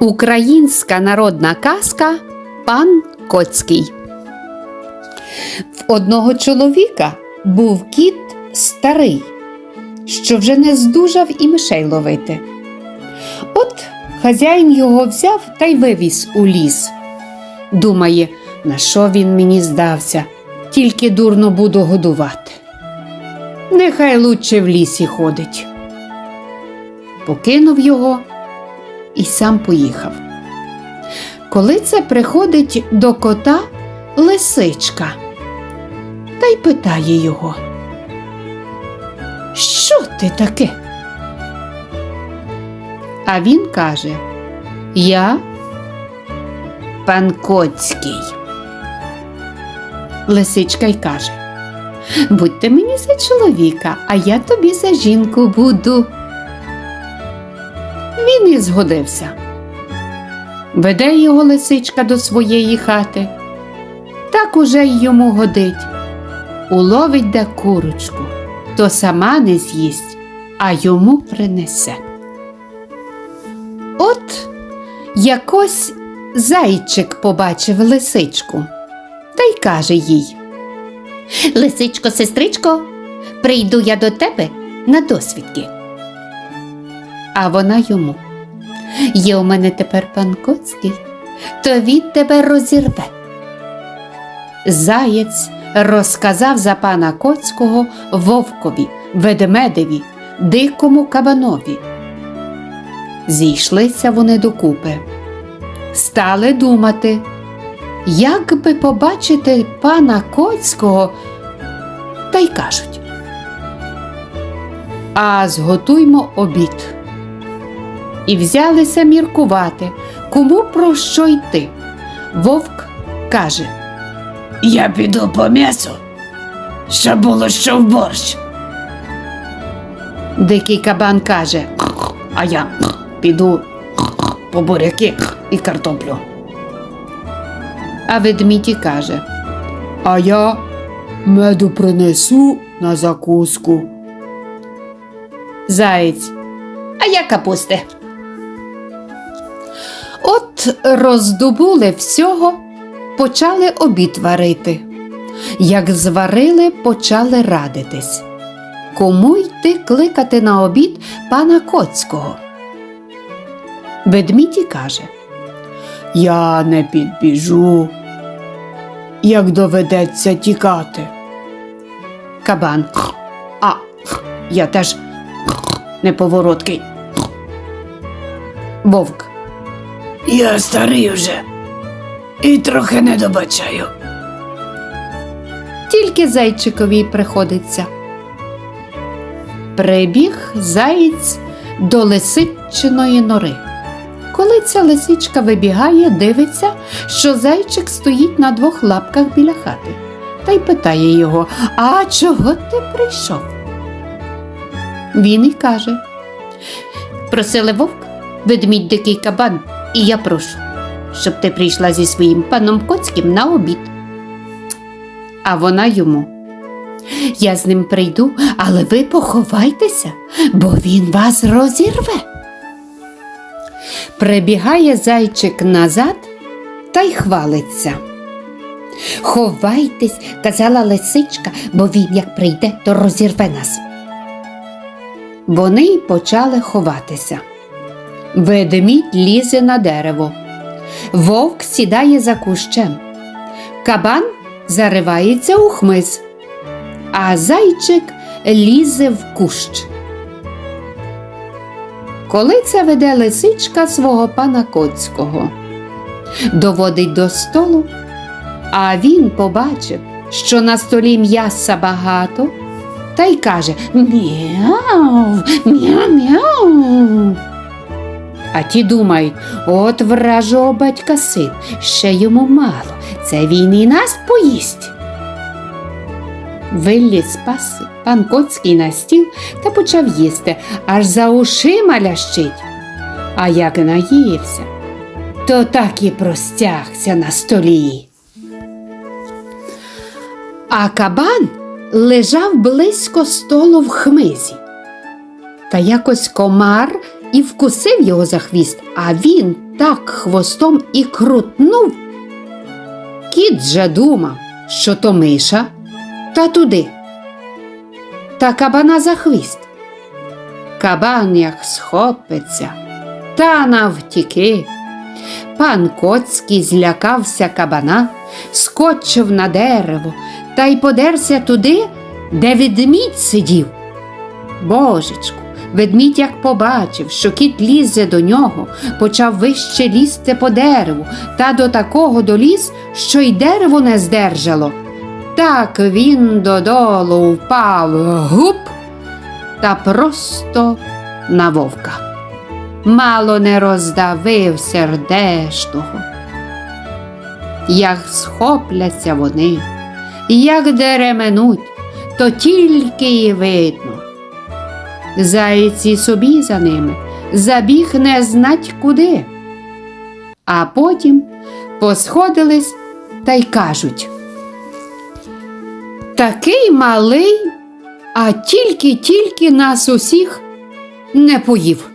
Українська народна казка Пан Коцький. В одного чоловіка був кіт старий, що вже не здужав і мишей ловити. От хазяїн його взяв та й вивіз у ліс. Думає, на що він мені здався, тільки дурно буду годувати. Нехай лучше в лісі ходить. Покинув його і сам поїхав. Коли це приходить до кота лисичка та й питає його, що ти таке? А він каже, Я пан Коцький. Лисичка й каже, будьте мені за чоловіка, а я тобі за жінку буду. Він і згодився. Веде його лисичка до своєї хати. Так уже й йому годить. Уловить де курочку, то сама не з'їсть, а йому принесе. От якось зайчик побачив лисичку та й каже їй Лисичко, сестричко, прийду я до тебе на досвідки. А вона йому. Є у мене тепер пан Коцький, то він тебе розірве. Заєць розказав за пана Коцького вовкові, ведмедеві, дикому кабанові. Зійшлися вони докупи, стали думати, як би побачити пана Коцького, та й кажуть. А зготуймо обід і взялися міркувати, кому про що йти. Вовк каже Я піду по м'ясу, щоб було що в борщ. Дикий кабан каже, А я піду по буряки і картоплю. а ведмідь каже, А я меду принесу на закуску. заєць, а я капусти. Роздобули всього, почали обід варити. Як зварили, почали радитись. Кому йти кликати на обід пана Коцького? Ведмідь каже, Я не підбіжу, як доведеться тікати. кабан. А я теж неповороткий. Вовк. Я старий вже і трохи не добачаю. тільки зайчикові приходиться. Прибіг заєць до лисичиної нори. Коли ця лисичка вибігає, дивиться, що зайчик стоїть на двох лапках біля хати, та й питає його: А чого ти прийшов? Він і каже: Просили вовк, ведмідь дикий кабан, і я прошу, щоб ти прийшла зі своїм паном Коцьким на обід. А вона йому. Я з ним прийду, але ви поховайтеся, бо він вас розірве. Прибігає зайчик назад та й хвалиться. Ховайтесь, казала лисичка, бо він, як прийде, то розірве нас. Вони й почали ховатися. Ведмідь лізе на дерево. Вовк сідає за кущем. Кабан заривається у хмиз, а зайчик лізе в кущ. Коли це веде лисичка свого пана Коцького, доводить до столу, а він побачив, що на столі м'яса багато, та й каже Мяу, мяу, мяу. А ті думають, от вражого батька син, ще йому мало, це він і нас поїсть. Виліз пас пан Коцький на стіл та почав їсти, аж за ушима лящить. А як наївся, то так і простягся на столі. А кабан лежав близько столу в хмизі. Та якось комар і вкусив його за хвіст, а він так хвостом і крутнув. Кіт же думав, що то миша, та туди. Та кабана за хвіст. Кабан як схопиться, та навтіки. Пан Коцький злякався кабана, скочив на дерево та й подерся туди, де ведмідь сидів. Божечку, ведмідь як побачив, що кіт лізе до нього, почав вище лізти по дереву, та до такого доліз, що й дерево не здержало. Так він додолу впав гуп та просто на вовка. Мало не роздавив сердешного. Як схопляться вони, як деременуть, то тільки й видно. Зайці собі за ними забіг не знать куди. А потім посходились та й кажуть. Такий малий, а тільки-тільки нас усіх не поїв.